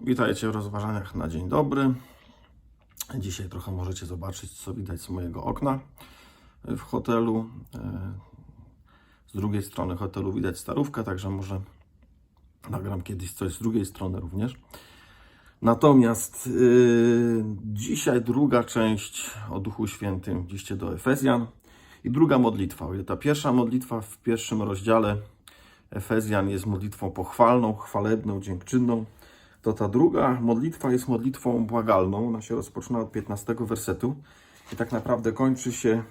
Witajcie w rozważaniach na dzień dobry. Dzisiaj trochę możecie zobaczyć, co widać z mojego okna w hotelu. E, Z drugiej strony hotelu widać starówkę, także może nagram kiedyś coś z drugiej strony również. Natomiast yy, dzisiaj druga część o Duchu Świętym, iście do Efezjan i druga modlitwa. Ta pierwsza modlitwa w pierwszym rozdziale Efezjan jest modlitwą pochwalną, chwalebną, dziękczynną, to ta druga modlitwa jest modlitwą błagalną. Ona się rozpoczyna od 15 wersetu i tak naprawdę kończy się,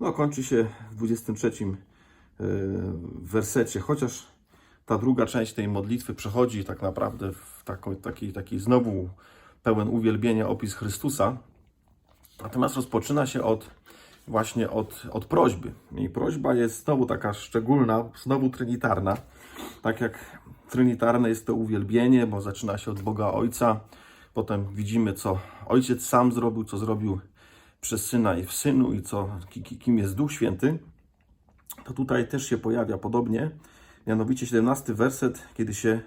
no kończy się w 23 yy, wersecie, chociaż ta druga część tej modlitwy przechodzi tak naprawdę w taką, taki, taki znowu pełen uwielbienia opis Chrystusa. Natomiast rozpoczyna się od właśnie od, od prośby. I prośba jest znowu taka szczególna, znowu trinitarna. Tak jak trinitarne jest to uwielbienie, bo zaczyna się od Boga Ojca. Potem widzimy, co Ojciec sam zrobił, co zrobił przez Syna i w Synu i co, ki- ki- kim jest Duch Święty. To tutaj też się pojawia podobnie. Mianowicie 17 werset, kiedy się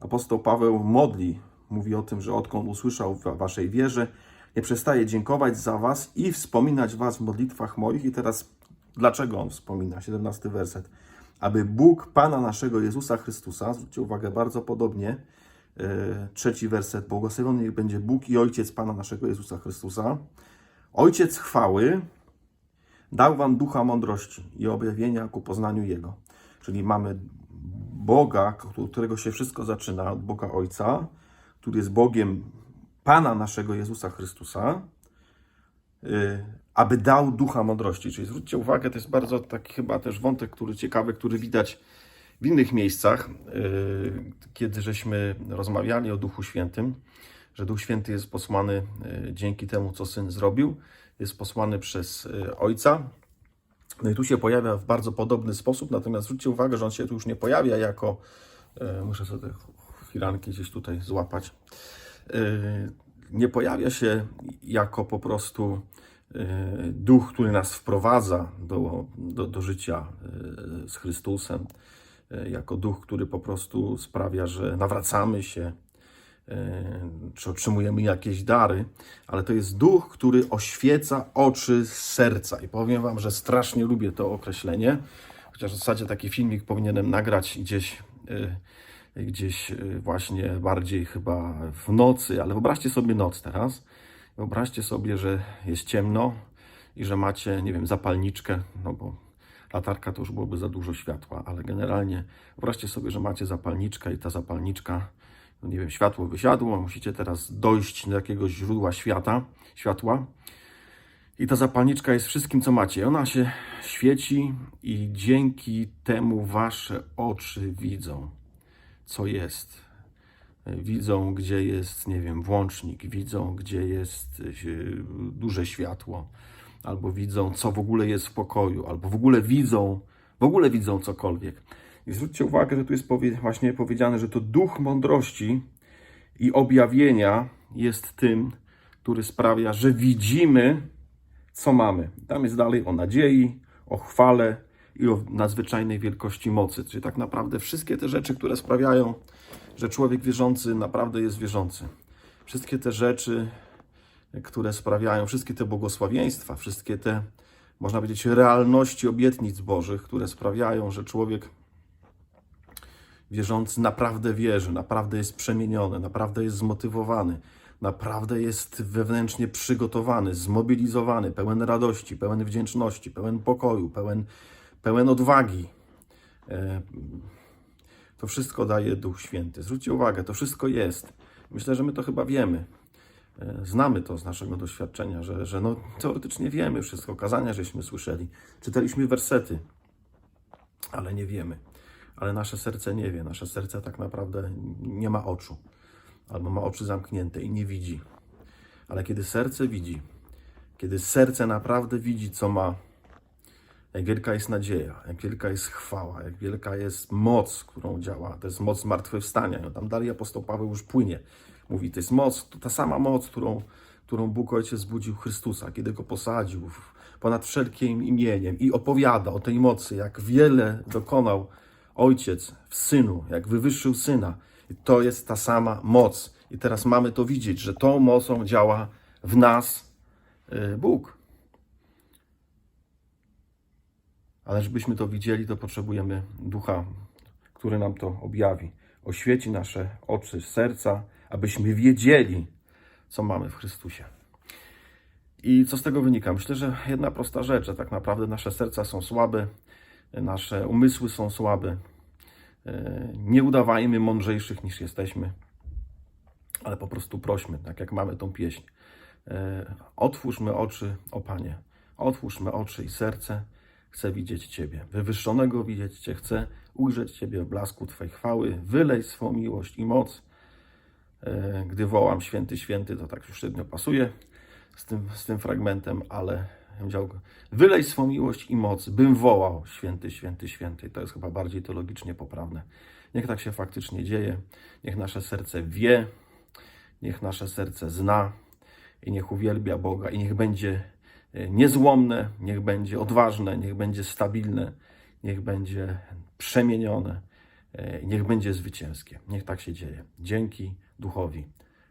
apostoł Paweł modli, mówi o tym, że odkąd usłyszał w waszej wierze, nie przestaje dziękować za was i wspominać was w modlitwach moich. I teraz dlaczego on wspomina? 17 werset. Aby Bóg Pana naszego Jezusa Chrystusa, zwróćcie uwagę bardzo podobnie, e, trzeci werset, błogosławiony niech będzie Bóg i Ojciec Pana naszego Jezusa Chrystusa, Ojciec chwały, dał wam ducha mądrości i objawienia ku poznaniu Jego. Czyli mamy Boga, którego się wszystko zaczyna, od Boga Ojca, który jest Bogiem Pana naszego Jezusa Chrystusa, y, aby dał ducha mądrości. Czyli zwróćcie uwagę, to jest bardzo taki chyba też wątek, który ciekawy, który widać w innych miejscach, y, kiedy żeśmy rozmawiali o Duchu Świętym, że Duch Święty jest posłany y, dzięki temu, co Syn zrobił, jest posłany przez y, Ojca, no i tu się pojawia w bardzo podobny sposób, natomiast zwróćcie uwagę, że on się tu już nie pojawia jako, muszę sobie firanki gdzieś tutaj złapać, nie pojawia się jako po prostu duch, który nas wprowadza do, do, do życia e, z Chrystusem, e, jako duch, który po prostu sprawia, że nawracamy się, e, czy otrzymujemy jakieś dary, ale to jest duch, który oświeca oczy serca. I powiem Wam, że strasznie lubię to określenie, chociaż w zasadzie taki filmik powinienem nagrać gdzieś, e, gdzieś e, właśnie bardziej chyba w nocy, ale wyobraźcie sobie noc teraz. Wyobraźcie sobie, że jest ciemno i że macie, nie wiem, zapalniczkę, no bo latarka to już byłoby za dużo światła, ale generalnie wyobraźcie sobie, że macie zapalniczkę i ta zapalniczka no nie wiem, światło wysiadło, musicie teraz dojść do jakiegoś źródła świata, światła. I ta zapalniczka jest wszystkim, co macie. Ona się świeci i dzięki temu wasze oczy widzą, co jest. Widzą, gdzie jest, nie wiem, włącznik, widzą, gdzie jest e, duże światło, albo widzą, co w ogóle jest w pokoju, albo w ogóle widzą, w ogóle widzą cokolwiek. I zwróćcie uwagę, że tu jest właśnie powiedziane, że to duch mądrości i objawienia jest tym, który sprawia, że widzimy, co mamy. Tam jest dalej o nadziei, o chwale i o nadzwyczajnej wielkości mocy. Czyli tak naprawdę wszystkie te rzeczy, które sprawiają, że człowiek wierzący naprawdę jest wierzący. Wszystkie te rzeczy, które sprawiają, wszystkie te błogosławieństwa, wszystkie te, można powiedzieć, realności obietnic Bożych, które sprawiają, że człowiek wierzący naprawdę wierzy, naprawdę jest przemieniony, naprawdę jest zmotywowany, naprawdę jest wewnętrznie przygotowany, zmobilizowany, pełen radości, pełen wdzięczności, pełen pokoju, pełen, pełen odwagi. E, To wszystko daje Duch Święty. Zwróćcie uwagę, to wszystko jest. Myślę, że my to chyba wiemy. E, Znamy to z naszego doświadczenia, że, że no, teoretycznie wiemy wszystko. Kazania żeśmy słyszeli, czytaliśmy wersety, ale nie wiemy ale nasze serce nie wie. Nasze serce tak naprawdę nie ma oczu, albo ma oczy zamknięte i nie widzi. Ale kiedy serce widzi, kiedy serce naprawdę widzi, co ma, jak wielka jest nadzieja, jak wielka jest chwała, jak wielka jest moc, którą działa, to jest moc zmartwychwstania. No tam dalej apostoł Paweł już płynie. Mówi, to jest moc, to ta sama moc, którą, którą Bóg Ojciec zbudził Chrystusa, kiedy go posadził ponad wszelkim imieniem i opowiada o tej mocy, jak wiele dokonał Ojciec w Synu, jak wywyższył Syna. I to jest ta sama moc. I teraz mamy to widzieć, że tą mocą działa w nas y, Bóg. Ale żebyśmy to widzieli, to potrzebujemy ducha, który nam to objawi. Oświeci nasze oczy, serca, abyśmy wiedzieli, co mamy w Chrystusie. I co z tego wynika? Myślę, że jedna prosta rzecz, że tak naprawdę nasze serca są słabe, nasze umysły są słabe. E, Nie udawajmy mądrzejszych niż jesteśmy, ale po prostu prośmy, tak jak mamy tą pieśń. E, Otwórzmy oczy, o Panie, otwórzmy oczy i serce. Chcę widzieć Ciebie, wywyższonego widzieć Cię, chcę ujrzeć Ciebie w blasku Twojej chwały. Wylej swą miłość i moc. E, Gdy wołam święty, święty, to tak już średnio pasuje z tym, z tym fragmentem, ale chciał, wylej swą miłość i moc, bym wołał święty, święty, święty. To jest chyba bardziej teologicznie poprawne. Niech tak się faktycznie dzieje, niech nasze serce wie, niech nasze serce zna i niech uwielbia Boga i niech będzie niezłomne, niech będzie odważne, niech będzie stabilne, niech będzie przemienione, e, niech będzie zwycięskie. Niech tak się dzieje. Dzięki Duchowi,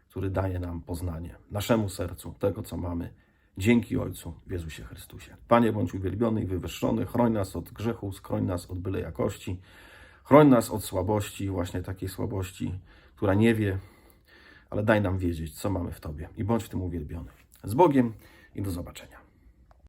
który daje nam poznanie, naszemu sercu, tego co mamy. Dzięki Ojcu w Jezusie Chrystusie. Panie, bądź uwielbiony i wywyższony, chroń nas od grzechu, skroń nas od byle jakości, chroń nas od słabości, właśnie takiej słabości, która nie wie, ale daj nam wiedzieć, co mamy w Tobie i bądź w tym uwielbiony. Z Bogiem i do zobaczenia.